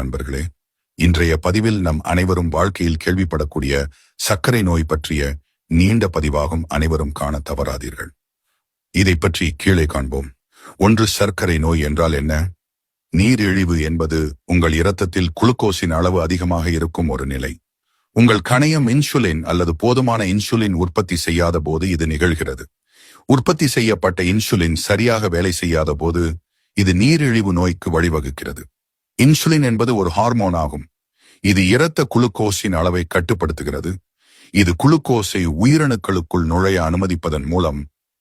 நண்பர்களே இன்றைய பதிவில் நம் அனைவரும் வாழ்க்கையில் கேள்விப்படக்கூடிய சர்க்கரை நோய் பற்றிய நீண்ட பதிவாகும் அனைவரும் காண தவறாதீர்கள். இதை பற்றி கீழே காண்போம். ஒன்று சர்க்கரை நோய் என்றால் என்ன? நீரிழிவு என்பது உங்கள் இரத்தத்தில் குளுக்கோஸின் அளவு அதிகமாக இருக்கும் ஒரு நிலை. உங்கள் கணையம் இன்சுலின் அல்லது போதுமான இன்சுலின் உற்பத்தி செய்யாத போது இது நிகழ்கிறது. உற்பத்தி செய்யப்பட்ட இன்சுலின் சரியாக வேலை செய்யாத போது இது நீரிழிவு நோய்க்கு வழிவகுக்கிறது. இன்சுலின் என்பது ஒரு ஹார்மோன் ஆகும். இது இரத்த குளுக்கோஸின் அளவை கட்டுப்படுத்துகிறது. இது குளுக்கோஸை உயிரணுக்களுக்குள் நுழைய அனுமதிப்பதன் மூலம்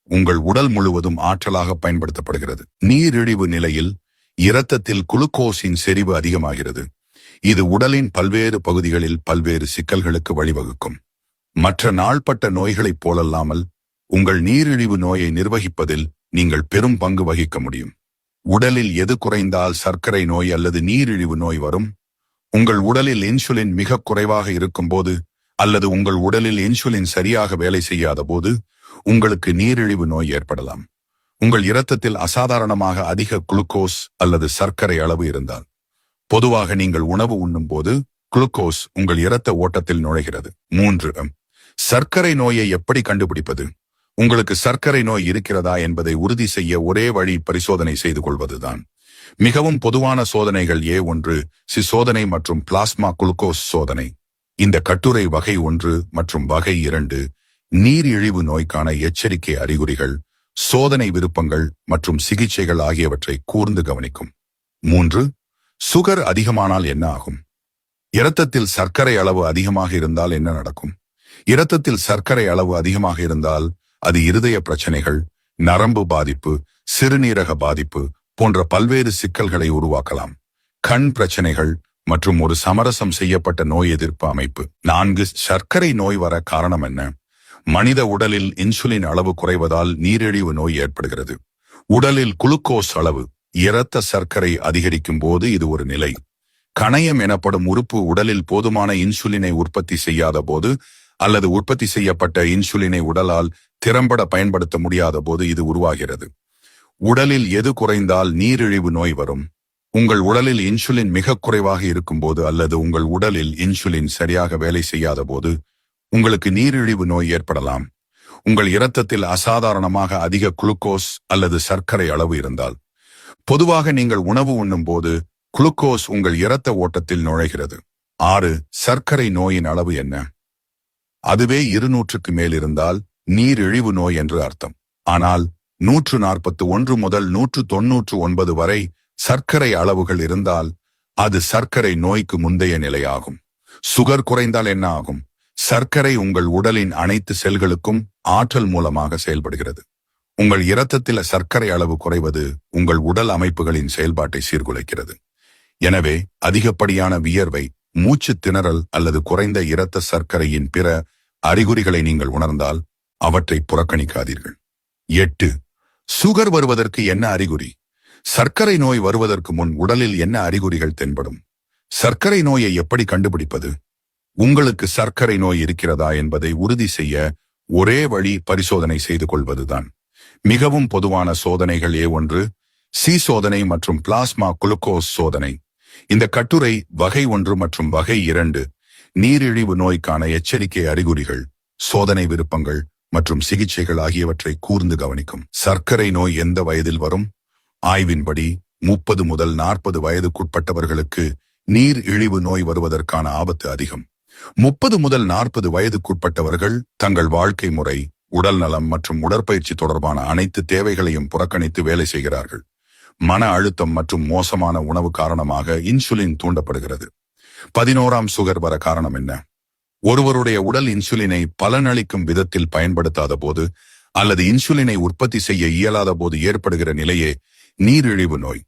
உங்கள் உடல் முழுவதும் ஆற்றலாக பயன்படுத்தப்படுகிறது. நீரிழிவு நிலையில் இரத்தத்தில் குளுக்கோஸின் செறிவு அதிகமாகிறது. இது உடலின் பல்வேறு பகுதிகளில் பல்வேறு சிக்கல்களுக்கு வழிவகுக்கும். மற்ற நாள்பட்ட நோய்களைப் போலல்லாமல் உங்கள் நீரிழிவு நோயை நிர்வகிப்பதில் நீங்கள் பெரும் பங்கு வகிக்க முடியும். உடலில் எது குறைந்தால் சர்க்கரை நோய் அல்லது நீரிழிவு நோய் வரும்? உங்கள் உடலில் இன்சுலின் மிக குறைவாக இருக்கும்போது அல்லது உங்கள் உடலில் இன்சுலின் சரியாக வேலை செய்யாத போது உங்களுக்கு நீரிழிவு நோய் ஏற்படலாம். உங்கள் இரத்தத்தில் அசாதாரணமாக அதிக குளுக்கோஸ் அல்லது சர்க்கரை அளவு இருந்தால். பொதுவாக நீங்கள் உணவு உண்ணும் போது குளுக்கோஸ் உங்கள் இரத்த ஓட்டத்தில் நுழைகிறது. மூன்று சர்க்கரை நோயை எப்படி கண்டுபிடிப்பது? உங்களுக்கு சர்க்கரை நோய் இருக்கிறதா என்பதை உறுதி செய்ய ஒரே வழி பரிசோதனை செய்து கொள்வதுதான். மிகவும் பொதுவான சோதனைகள் ஏ ஒன்று சி சோதனை மற்றும் பிளாஸ்மா குளுக்கோஸ் சோதனை. இந்த கட்டுரை வகை ஒன்று மற்றும் வகை இரண்டு நீரிழிவு நோய்க்கான எச்சரிக்கை அறிகுறிகள் சோதனை விருப்பங்கள் மற்றும் சிகிச்சைகள் ஆகியவற்றை கூர்ந்து கவனிக்கும். மூன்று சுகர் அதிகமானால் என்ன ஆகும்? இரத்தத்தில் சர்க்கரை அளவு அதிகமாக இருந்தால் என்ன நடக்கும்? இரத்தத்தில் சர்க்கரை அளவு அதிகமாக இருந்தால் அது இருதய பிரச்சனைகள் நரம்பு பாதிப்பு சிறுநீரக பாதிப்பு போன்ற பல்வேறு சிக்கல்களை உருவாக்கலாம். கண் பிரச்சனைகள் மற்றும் ஒரு சமரசம் செய்யப்பட்ட நோய் எதிர்ப்பு அமைப்பு. நான்கு சர்க்கரை நோய் வர காரணம் என்ன? மனித உடலில் இன்சுலின் அளவு குறைவதால் நீரிழிவு நோய் ஏற்படுகிறது. உடலில் குளுக்கோஸ் அளவு இரத்த சர்க்கரை அதிகரிக்கும் போது இது ஒரு நிலை. கணையம் எனப்படும் உறுப்பு உடலில் போதுமான இன்சுலினை உற்பத்தி செய்யாத போது அல்லது உற்பத்தி செய்யப்பட்ட இன்சுலினை உடலால் திறம்பட பயன்படுத்த முடியாத போது இது உருவாகிறது. உடலில் எது குறைந்தால் நீரிழிவு நோய் வரும். உங்கள் உடலில் இன்சுலின் மிக குறைவாக இருக்கும்போது அல்லது உங்கள் உடலில் இன்சுலின் சரியாக வேலை செய்யாத போது உங்களுக்கு நீரிழிவு நோய் ஏற்படலாம். உங்கள் இரத்தத்தில் அசாதாரணமாக அதிக குளுக்கோஸ் அல்லது சர்க்கரை அளவு இருந்தால். பொதுவாக நீங்கள் உணவு உண்ணும் போது குளுக்கோஸ் உங்கள் இரத்த ஓட்டத்தில் நுழைகிறது. ஆறு சர்க்கரை நோயின் அளவு என்ன? அதுவே இருநூற்றுக்கு மேல் இருந்தால் நீரிழிவு நோய் என்று அர்த்தம். ஆனால் நூற்று நாற்பத்து ஒன்று முதல் நூற்று தொன்னூற்று ஒன்பது வரை சர்க்கரை அளவுகள் இருந்தால் அது சர்க்கரை நோய்க்கு முந்தைய நிலையாகும். சுகர் குறைந்தால் என்ன ஆகும்? சர்க்கரை உங்கள் உடலின் அனைத்து செல்களுக்கும் ஆற்றல் மூலமாக செயல்படுகிறது. உங்கள் இரத்தத்தில் சர்க்கரை அளவு குறைவது உங்கள் உடல் அமைப்புகளின் செயல்பாட்டை சீர்குலைக்கிறது. எனவே அதிகப்படியான வியர்வை மூச்சு திணறல் அல்லது குறைந்த இரத்த சர்க்கரையின் பிற அறிகுறிகளை நீங்கள் உணர்ந்தால் அவற்றை புறக்கணிக்காதீர்கள். எட்டு. சுகர் வருவதற்கு என்ன அறிகுறி? சர்க்கரை நோய் வருவதற்கு முன் உடலில் என்ன அறிகுறிகள் தென்படும்? சர்க்கரை நோயை எப்படி கண்டுபிடிப்பது? உங்களுக்கு சர்க்கரை நோய் இருக்கிறதா என்பதை உறுதி செய்ய ஒரே வழி பரிசோதனை செய்து கொள்வதுதான். மிகவும் பொதுவான சோதனைகள் ஏ ஒன்று சி சோதனை மற்றும் பிளாஸ்மா குளுக்கோஸ் சோதனை. இந்த கட்டுரை வகை ஒன்று மற்றும் வகை இரண்டு நீரிழிவு நோய்க்கான எச்சரிக்கை அறிகுறிகள். சோதனை விருப்பங்கள் மற்றும் சிகிச்சைகள் ஆகியவற்றை கூர்ந்து கவனிக்கும். சர்க்கரை நோய் எந்த வயதில் வரும்? ஆய்வின்படி முப்பது முதல் நாற்பது வயதுக்குட்பட்டவர்களுக்கு நீர் இழிவு நோய் வருவதற்கான ஆபத்து அதிகம். முப்பது முதல் நாற்பது வயதுக்குட்பட்டவர்கள் தங்கள் வாழ்க்கை முறை உடல் நலம் மற்றும் உடற்பயிற்சி தொடர்பான அனைத்து தேவைகளையும் புறக்கணித்து வேலை செய்கிறார்கள். மன அழுத்தம் மற்றும் மோசமான உணவு காரணமாக இன்சுலின் தூண்டப்படுகிறது. பதினோராம் சுகர் வர காரணம் என்ன? ஒருவருடைய உடல் இன்சுலினை பலனளிக்கும் விதத்தில் பயன்படுத்தாத போது அல்லது இன்சுலினை உற்பத்தி செய்ய இயலாத போது ஏற்படுகிற நிலையே நீரிழிவு நோய்.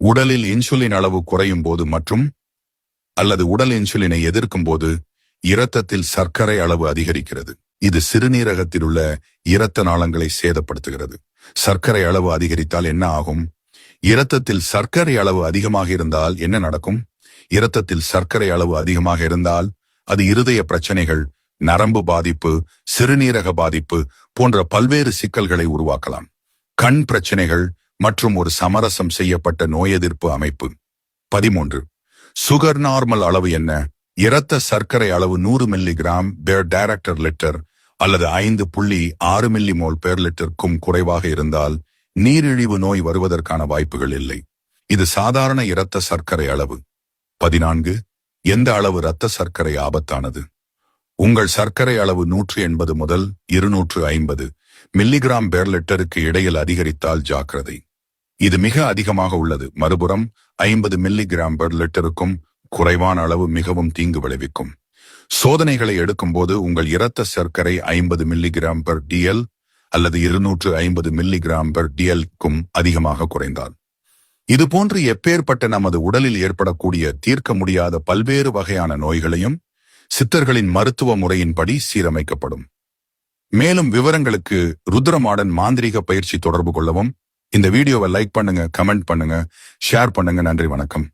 உடலில் இன்சுலின் அளவு குறையும் போது மற்றும் அல்லது உடல் இன்சுலினை எதிர்க்கும் போது இரத்தத்தில் சர்க்கரை அளவு அதிகரிக்கிறது. இது சிறுநீரகத்தில் உள்ள இரத்த நாளங்களை சேதப்படுத்துகிறது. சர்க்கரை அளவு அதிகரித்தால் என்ன ஆகும்? இரத்தத்தில் சர்க்கரை அளவு அதிகமாக இருந்தால் என்ன நடக்கும்? இரத்தத்தில் சர்க்கரை அளவு அதிகமாக இருந்தால் அது இருதய பிரச்சனைகள் நரம்பு பாதிப்பு சிறுநீரக பாதிப்பு போன்ற பல்வேறு சிக்கல்களை உருவாக்கலாம். கண் பிரச்சனைகள் மற்றும் ஒரு சமரசம் செய்யப்பட்ட நோய் எதிர்ப்பு அமைப்பு. பதிமூன்று. சுகர் நார்மல் அளவு என்ன? இரத்த சர்க்கரை அளவு நூறு மில்லிகிராம் பேர் டைரக்டர் லிட்டர் அல்லது ஐந்து புள்ளி ஆறு மில்லி மோல் பேர் லிட்டருக்கும் குறைவாக இருந்தால் நீரிழிவு நோய் வருவதற்கான வாய்ப்புகள் இல்லை. இது சாதாரண இரத்த சர்க்கரை அளவு. பதினான்கு. எந்த அளவு இரத்த சர்க்கரை ஆபத்தானது? உங்கள் சர்க்கரை அளவு நூற்று எண்பது முதல் இருநூற்று ஐம்பது மில்லிகிராம் பேர் லிட்டருக்கு இடையில் அதிகரித்தால் ஜாக்கிரதை. இது மிக அதிகமாக உள்ளது. மறுபுறம் ஐம்பது மில்லிகிராம் பெர் லிட்டருக்கும் குறைவான அளவு மிகவும் தீங்கு விளைவிக்கும். சோதனைகளை எடுக்கும்போது உங்கள் இரத்த சர்க்கரை ஐம்பது மில்லிகிராம் பெர் டிஎல் அல்லது இருநூற்று ஐம்பது மில்லிகிராம் பெர் டிஎல்க்கும் அதிகமாக குறைந்தால். இது போன்று எப்பேற்பட்ட நமது உடலில் ஏற்படக்கூடிய தீர்க்க முடியாத பல்வேறு வகையான நோய்களையும் சித்தர்களின் மருத்துவ முறையின்படி சீரமைக்கப்படும். மேலும் விவரங்களுக்கு ருத்ரமாடன் மாந்திரீக பயிற்சி தொடர்பு கொள்ளவும். இந்த வீடியோவை லைக் பண்ணுங்க கமெண்ட் பண்ணுங்க ஷேர் பண்ணுங்க. நன்றி வணக்கம்.